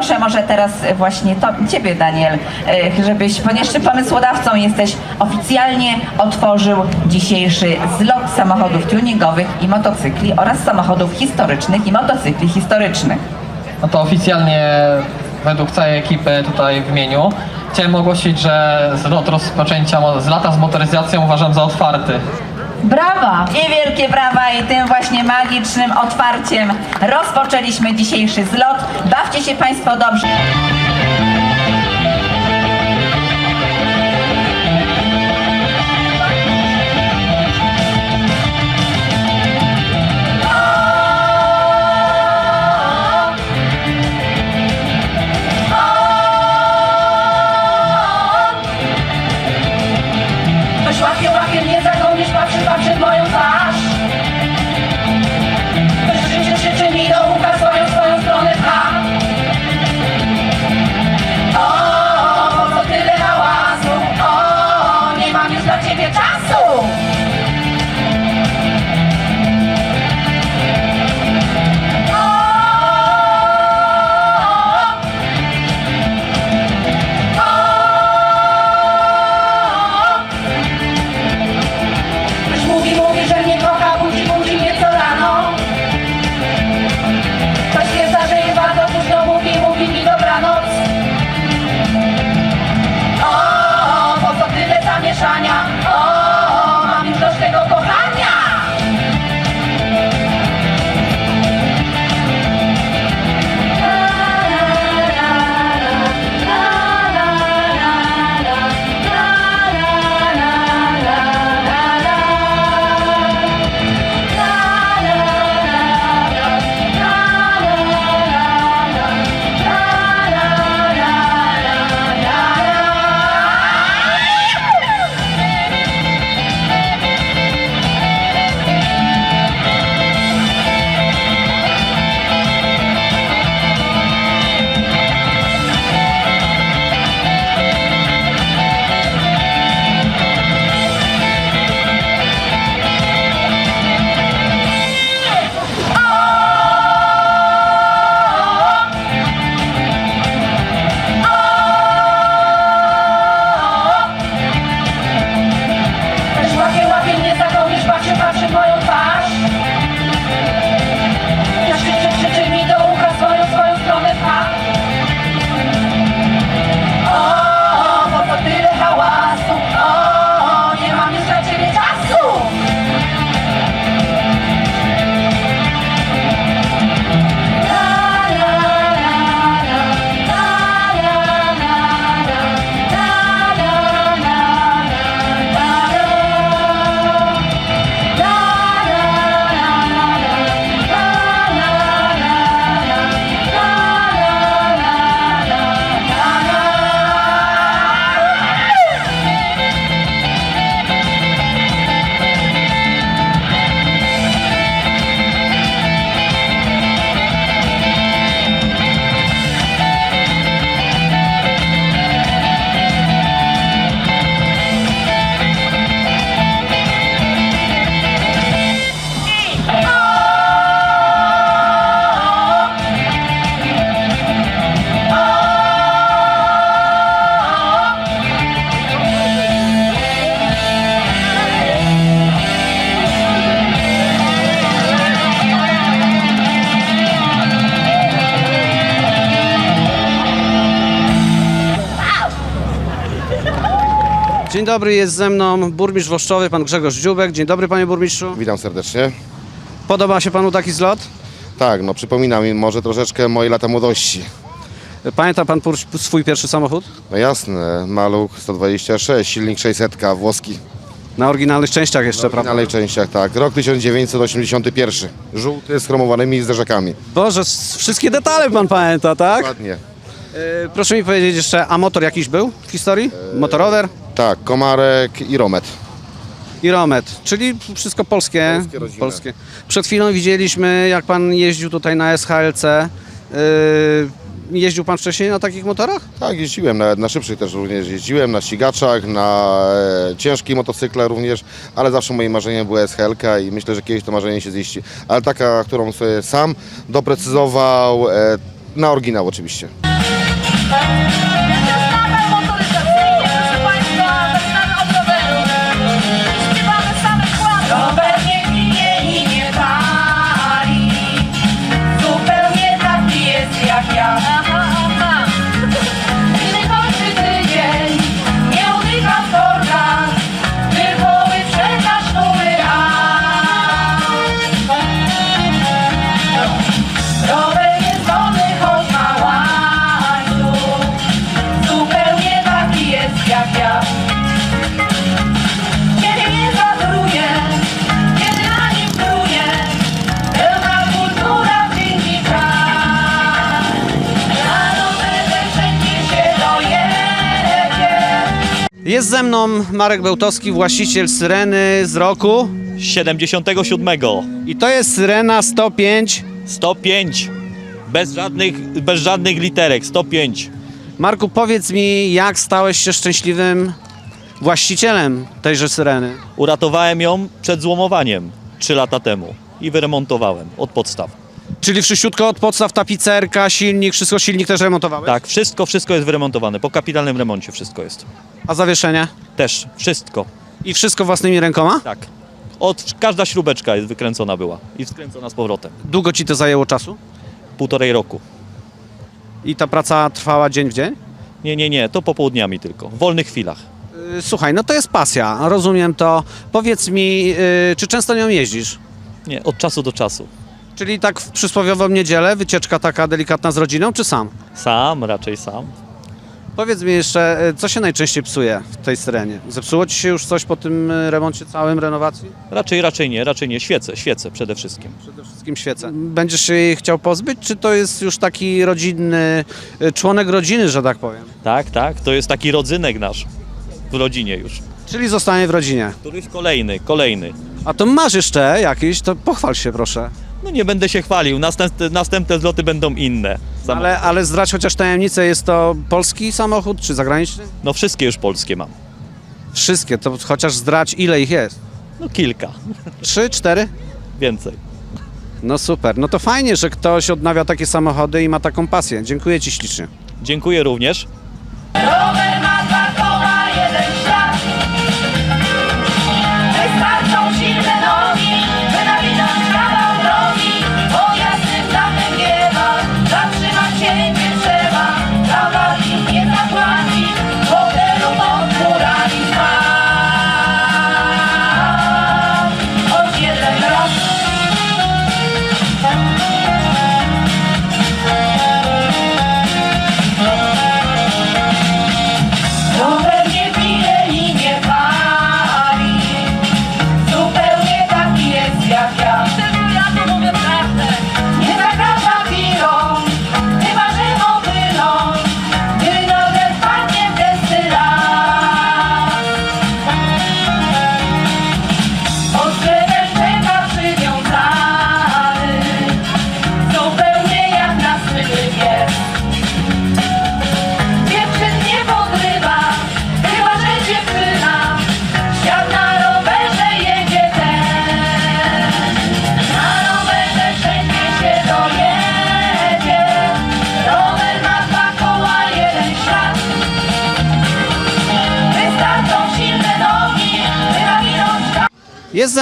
Poproszę może teraz właśnie to, Ciebie, Daniel, e, żebyś, ponieważ Ty pomysłodawcą jesteś, oficjalnie otworzył dzisiejszy zlot samochodów tuningowych i motocykli oraz samochodów historycznych i motocykli historycznych. No to oficjalnie według całej ekipy tutaj w imieniu chciałem ogłosić, że zlot rozpoczęcia z lata z motoryzacją uważam za otwarty. Brawa! I wielkie brawa i tym właśnie magicznym otwarciem rozpoczęliśmy dzisiejszy zlot. Bawcie się Państwo dobrze. Dobry, jest ze mną burmistrz Włoszczowy, pan Grzegorz Dziubek. Dzień dobry panie burmistrzu. Witam serdecznie. Podoba się panu taki zlot? Tak, no przypomina mi może troszeczkę moje lata młodości. Pamięta pan swój pierwszy samochód? No jasne, Maluch 126, silnik 600 włoski. Na oryginalnych częściach jeszcze, prawda? finalnej częściach, tak. Rok 1981. Żółty z chromowanymi zderzakami. Boże, wszystkie detale pan pamięta, tak? Ładnie. E, proszę mi powiedzieć jeszcze, a motor jakiś był w historii? Motorower Tak, Komarek i Romet. i Romet, czyli wszystko polskie. Polskie, rodzinne. Przed chwilą widzieliśmy, jak pan jeździł tutaj na SHLC. E, jeździł pan wcześniej na takich motorach? Tak, jeździłem, nawet na szybszych też również jeździłem, na ścigaczach, na e, ciężkich motocyklach również, ale zawsze moim marzeniem była SHL i myślę, że kiedyś to marzenie się ziści. Ale taka, którą sobie sam doprecyzował, e, na oryginał oczywiście. Ze mną Marek Bełtowski, właściciel Syreny z roku. 77. I to jest Syrena 105. 105. Bez żadnych, bez żadnych literek. 105. Marku, powiedz mi, jak stałeś się szczęśliwym właścicielem tejże Syreny? Uratowałem ją przed złomowaniem 3 lata temu i wyremontowałem od podstaw. Czyli wszyściutko od podstaw tapicerka, silnik, wszystko silnik też remontowałeś? Tak, wszystko, wszystko jest wyremontowane. Po kapitalnym remoncie wszystko jest. A zawieszenie? Też, wszystko. I wszystko własnymi rękoma? Tak. Od, każda śrubeczka jest wykręcona była i skręcona z powrotem. Długo ci to zajęło czasu? Półtorej roku. I ta praca trwała dzień w dzień? Nie, nie, nie, to popołudniami tylko, w wolnych chwilach. Yy, Słuchaj, no to jest pasja, rozumiem to. Powiedz mi, yy, czy często nią jeździsz? Nie, od czasu do czasu. Czyli tak w przysłowiową niedzielę, wycieczka taka delikatna z rodziną, czy sam? Sam, raczej sam. Powiedz mi jeszcze, yy, co się najczęściej psuje w tej syrenie? Zepsuło ci się już coś po tym yy, remoncie całym, renowacji? Raczej, raczej nie, raczej nie. Świece, świece przede wszystkim. Przede wszystkim świece. Będziesz się jej chciał pozbyć, czy to jest już taki rodzinny, yy, członek rodziny, że tak powiem? Tak, tak, to jest taki rodzynek nasz w rodzinie już. Czyli zostanie w rodzinie. Któryś kolejny, kolejny. A to masz jeszcze jakiś, to pochwal się proszę. No nie będę się chwalił, następne, następne zloty będą inne. Ale, ale zdradź chociaż tajemnicę, jest to polski samochód czy zagraniczny? No wszystkie już polskie mam. Wszystkie, to chociaż zdradź ile ich jest. No kilka, Trzy, cztery? więcej. No super, no to fajnie, że ktoś odnawia takie samochody i ma taką pasję. Dziękuję Ci ślicznie. Dziękuję również. Rower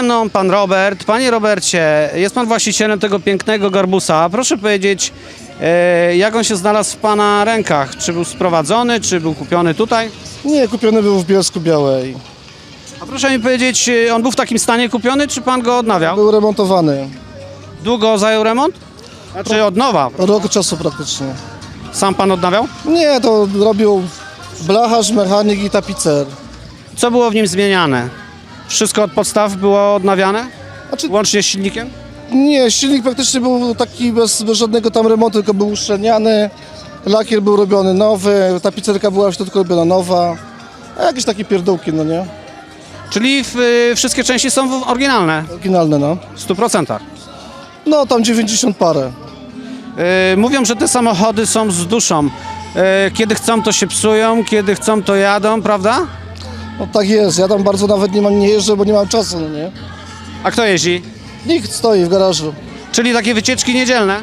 mną Pan Robert. Panie Robercie, jest Pan właścicielem tego pięknego garbusa. Proszę powiedzieć, e, jak on się znalazł w Pana rękach? Czy był sprowadzony, czy był kupiony tutaj? Nie, kupiony był w Bielsku Białej. A proszę mi powiedzieć, e, on był w takim stanie kupiony, czy Pan go odnawiał? Był remontowany. Długo zajął remont? Znaczy od nowa. Rok czasu praktycznie. Sam Pan odnawiał? Nie, to robił blacharz, mechanik i tapicer. Co było w nim zmieniane? Wszystko od podstaw było odnawiane? Znaczy, Łącznie z silnikiem? nie, silnik praktycznie był taki bez, bez żadnego tam remontu, tylko był uszczelniany. Lakier był robiony nowy, tapicerka była w środku robiona nowa. A jakieś takie pierdółki, no nie? Czyli y, wszystkie części są w- oryginalne, Oryginalne, no. w 100%. No, tam 90 parę. Y, mówią, że te samochody są z duszą. Y, kiedy chcą, to się psują, kiedy chcą, to jadą, prawda? No tak jest, ja tam bardzo nawet nie mam, nie jeżdżę, bo nie mam czasu, no nie? A kto jeździ? Nikt stoi w garażu, Czyli takie wycieczki niedzielne.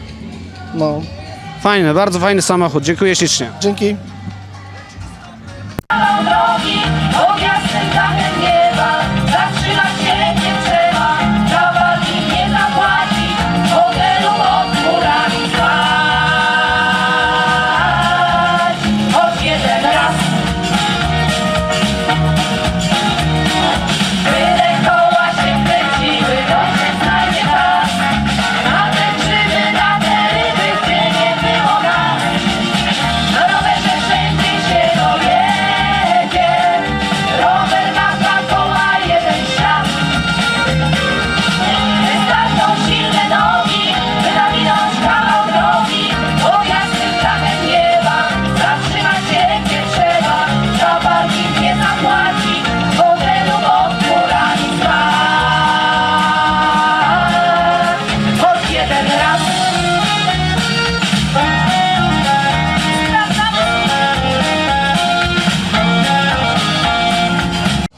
no. Fajny, bardzo fajny samochód. Dziękuję ślicznie. Dzięki.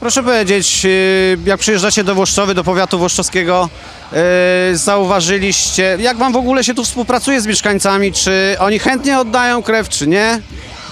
Proszę powiedzieć, y, jak przyjeżdżacie do Włoszczowy, do powiatu włoszczowskiego, y, zauważyliście, jak wam w ogóle się tu współpracuje z mieszkańcami? Czy oni chętnie oddają krew, czy nie?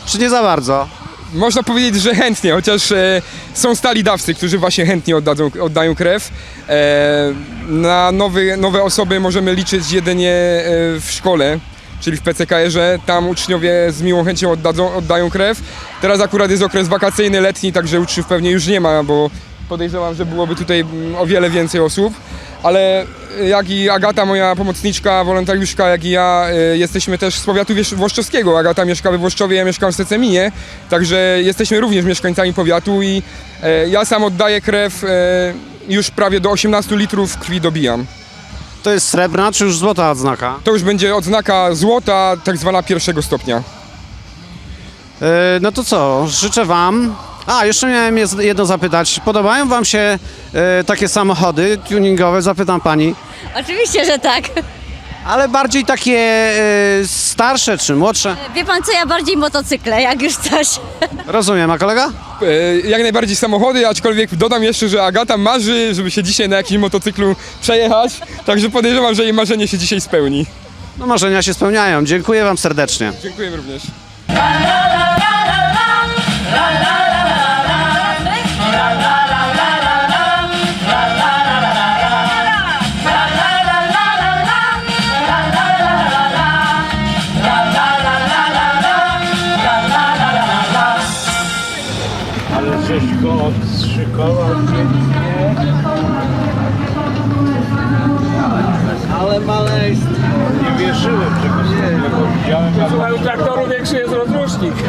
Czy nie za bardzo? Można powiedzieć, że chętnie, chociaż e, są stali dawcy, którzy właśnie chętnie oddadzą, oddają krew. E, na nowy, nowe osoby możemy liczyć jedynie e, w szkole, czyli w PCKR-ze. Tam uczniowie z miłą chęcią oddadzą, oddają krew. Teraz akurat jest okres wakacyjny, letni, także uczniów pewnie już nie ma, bo podejrzewam, że byłoby tutaj mm, o wiele więcej osób. Ale jak i Agata, moja pomocniczka, wolontariuszka, jak i ja e, jesteśmy też z powiatu włoszczowskiego. Agata mieszka we Włoszczowie, ja mieszkam w Seceminie, także jesteśmy również mieszkańcami powiatu i e, ja sam oddaję krew, już prawie do 18 litrów krwi dobijam. To jest srebrna, czy już złota odznaka? To już będzie odznaka złota, tak zwana pierwszego stopnia. Y, no to co, życzę wam... A, jeszcze miałem jedno zapytać. Podobają wam się y, takie samochody tuningowe? Zapytam pani. Oczywiście, że tak. Ale bardziej takie y, starsze czy młodsze? Wie pan co, ja bardziej motocykle, jak już coś. Rozumiem, a kolega? E, Jak najbardziej samochody, aczkolwiek dodam jeszcze, że Agata marzy, żeby się dzisiaj na jakimś motocyklu przejechać, także podejrzewam, że jej marzenie się dzisiaj spełni. No marzenia się spełniają. Dziękuję wam serdecznie. Dziękujemy również. Słuchaj, u traktoru większy jest rozrusznik.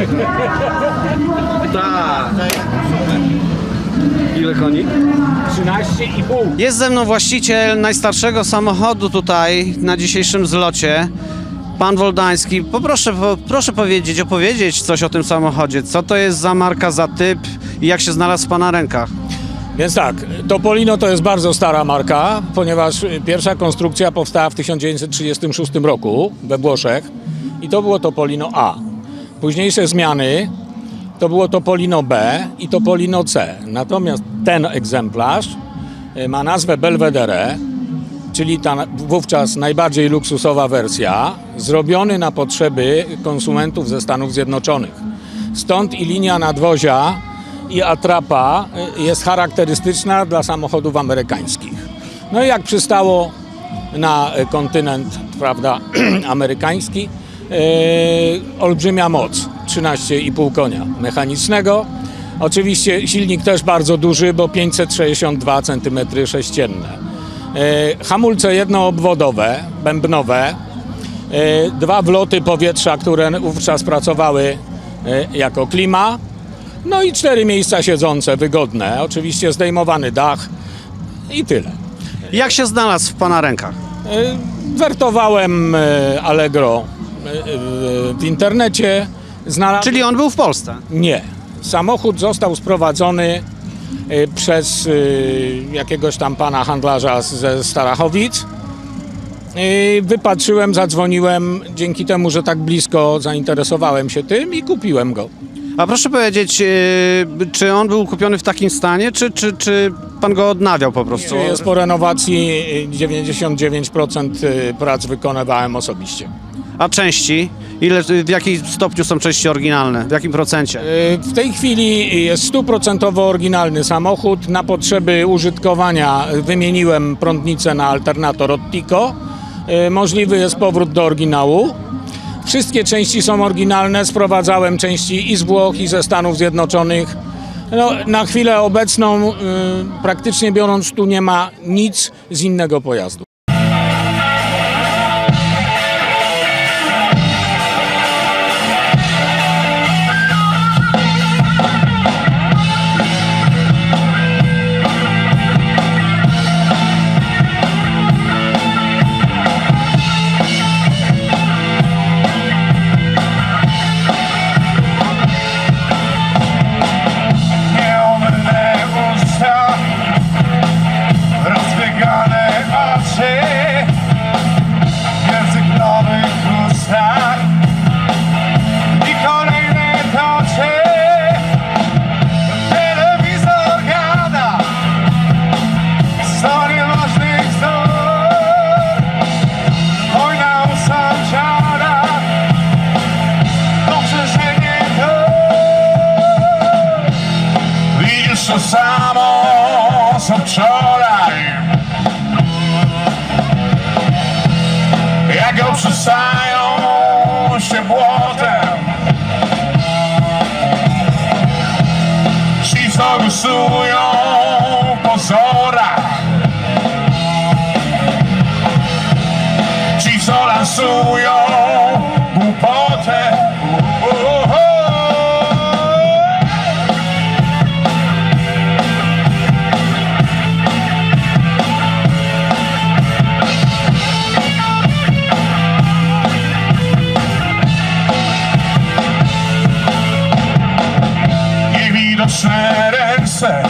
Tak. Ile koni? 13,5. Jest ze mną właściciel najstarszego samochodu tutaj na dzisiejszym zlocie. Pan Woldański, poproszę, po, proszę powiedzieć, opowiedzieć coś o tym samochodzie. Co to jest za marka, za typ i jak się znalazł w Pana rękach? Więc tak, Topolino to jest bardzo stara marka, ponieważ pierwsza konstrukcja powstała w 1936 roku we Włoszech i to było Topolino A. Późniejsze zmiany to było Topolino B i Topolino C. Natomiast ten egzemplarz y, ma nazwę Belvedere, czyli ta wówczas najbardziej luksusowa wersja, zrobiony na potrzeby konsumentów ze Stanów Zjednoczonych. Stąd i linia nadwozia i atrapa y, jest charakterystyczna dla samochodów amerykańskich. No i jak przystało na y, kontynent prawda, amerykański, olbrzymia moc, 13,5 konia mechanicznego. Oczywiście silnik też bardzo duży, bo 562 cm3. Yy, hamulce jednoobwodowe, bębnowe, yy, dwa wloty powietrza, które wówczas pracowały jako klima, no i cztery miejsca siedzące, wygodne. Oczywiście zdejmowany dach i tyle. Jak się znalazł w Pana rękach? Wertowałem Allegro w internecie. Znalazłem... Czyli on był w Polsce. Nie. Samochód został sprowadzony y, przez jakiegoś tam pana handlarza ze Starachowic. Wypatrzyłem, zadzwoniłem. Dzięki temu, że tak blisko zainteresowałem się tym i kupiłem go. A proszę powiedzieć, czy on był kupiony w takim stanie, czy, czy, czy Pan go odnawiał po prostu? Jest po renowacji y, 99% y, prac wykonywałem osobiście. A części? Ile, w jakim stopniu są części oryginalne? W jakim procencie? Y, W tej chwili jest stuprocentowo oryginalny samochód. Na potrzeby użytkowania wymieniłem prądnicę na alternator od Tico. Y, Możliwy jest powrót do oryginału. Wszystkie części są oryginalne. Sprowadzałem części i z Włoch, i ze Stanów Zjednoczonych. No, na chwilę obecną, y, praktycznie biorąc, tu nie ma nic z innego pojazdu. Błotem Ci co głosują w pozorach Ci co lansują diferença